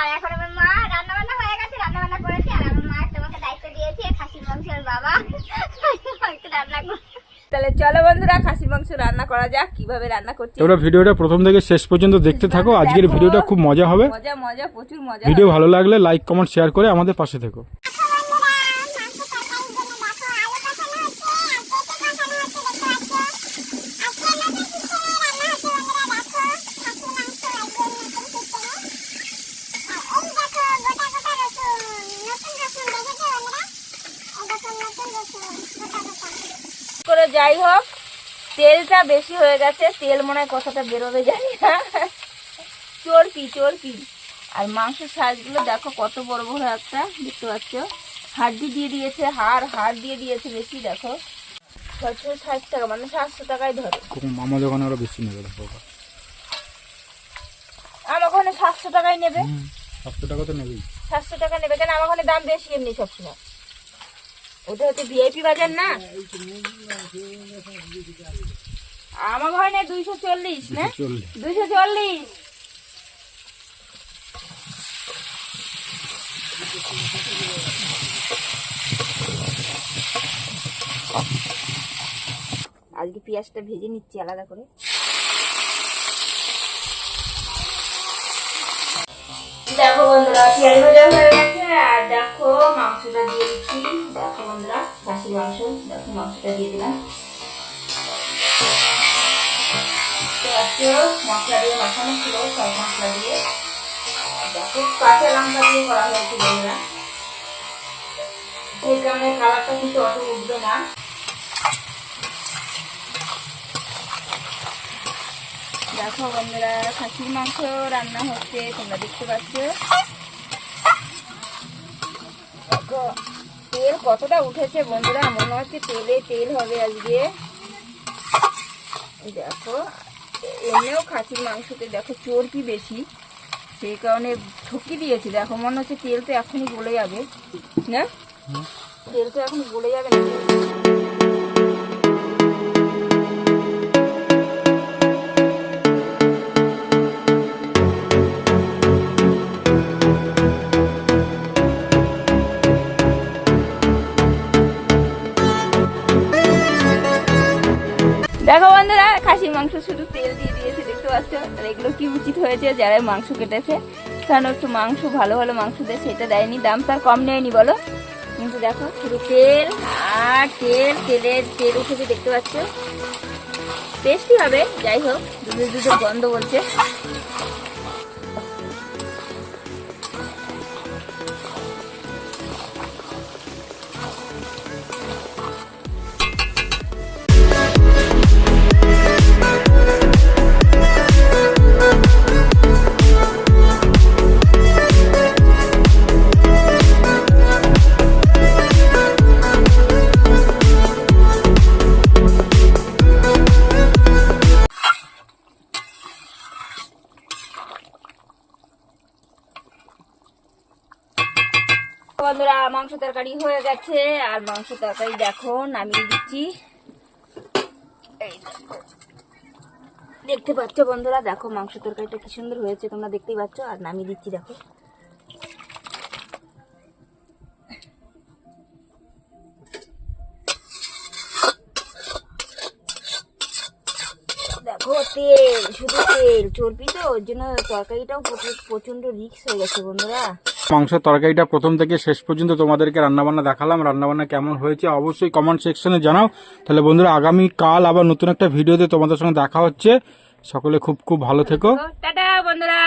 আর এখন আমার মা রান্না বান্না হয়ে গেছে রান্না বান্না আর আমার মা তোমাকে দায়িত্ব দিয়েছে বাবা। রান্না তাহলে চলো খাসি রান্না করা যাক রান্না ভিডিওটা প্রথম থেকে শেষ পর্যন্ত দেখতে থাকো আজকের ভিডিওটা খুব মজা হবে। মজা প্রচুর মজা ভিডিও ভালো লাগলে লাইক কমেন্ট শেয়ার করে আমাদের পাশে থেকো। করে যাই হোক তেলটা বেশি হয়ে গেছে তেল মনে হয় কতটা বেরোবে জানি না। চর্পি চর্পি। আর মাংসের সাইজগুলো দেখো কত বড় বড় একটা দেখতে পাচ্ছ? হাড্ডি দিয়ে দিয়েছে হাড় হাড় দিয়ে দিয়েছে বেশি দেখো। ছয়শো ষাট টাকা মানে সাতশো টাকায় ধরে। আমাদের ওখানে আরও বেশি নেবে দেখো আমার ওখানে সাতশো টাকায় নেবে। সাতশো টাকা তো নেবেই। সাতশো টাকা নেবে কেন আমার ওখানে দাম বেশি এমনি সবসময়। ওটা হচ্ছে ভিআইপি বাজার না? আমার ওখানে দুইশো চল্লিশ না? দুইশো চল্লিশ। আজকে পেঁয়াজটা ভেজে নিচ্ছি আলাদা করে। দেখো বন্ধুরা পেঁয়াজ ভাজা হয়ে গেছে। আর দেখো মাংসটা দিয়ে দিচ্ছি। দেখো বন্ধুরা খাসির মাংস। দেখো মাংসটা দিয়ে দিলাম। কাঁচা লঙ্কা দিয়ে করা হয়েছে বন্ধুরা। সেই কারণে কালারটা কিন্তু অত উঠবে না। দেখো বন্ধুরা, খাসির মাংস রান্না হচ্ছে, তোমরা দেখতে পাচ্ছ। তেল কতটা উঠেছে বন্ধুরা, মনে হচ্ছে তেলে তেল হবে আজকে। দেখো, এমনিও খাসির মাংসতে দেখো চর্বি বেশি, সেই কারণে ঠকি দিয়েছি। দেখো, মনে হচ্ছে তেল তো এখনই গলে যাবে, না? তেল তো এখন গলে যাবে না। দেখো বন্ধুরা, খাসির মাংস শুধু তেল দিয়ে দিয়েছে, দেখতে পাচ্ছ? আর এগুলো কি উচিত হয়েছে? যারা মাংস কেটেছে, কারণ একটু মাংস, ভালো ভালো মাংস দেয়, সেটা দেয়নি দাম তার কম নেয়নি, বলো? কিন্তু দেখো, শুধু তেল আর তেল, তেলের তেল উঠেছে, দেখতে পাচ্ছ? টেস্টি হবে, যাই হোক, দুধের দুধের গন্ধ বলছে। বন্ধুরা, মাংস তরকারি হয়ে গেছে। আর মাংস তরকারি দেখো, নামিয়ে দিচ্ছি। দেখতে পাচ্ছ বন্ধুরা, দেখো মাংস তরকারিটা কি সুন্দর হয়েছে, তোমরা দেখতেই পাচ্ছ। আর নামিয়ে দিচ্ছি, দেখো। দেখো, তেল, শুধু তেল, চর্বি তো, ওর জন্য তরকারিটাও প্রচুর- প্রচণ্ড রিক্স হয়ে গেছে বন্ধুরা। মাংসের তরকারিটা প্রথম থেকে শেষ পর্যন্ত তোমাদেরকে রান্নাবান্না দেখালাম, রান্নাবান্না কেমন হয়েছে অবশ্যই কমেন্ট সেকশনে জানাও। তাহলে বন্ধুরা আগামী কাল আবার নতুন একটা ভিডিওতে তোমাদের সঙ্গে দেখা হচ্ছে। সকলে খুব খুব ভালো থেকো। বন্ধুরা।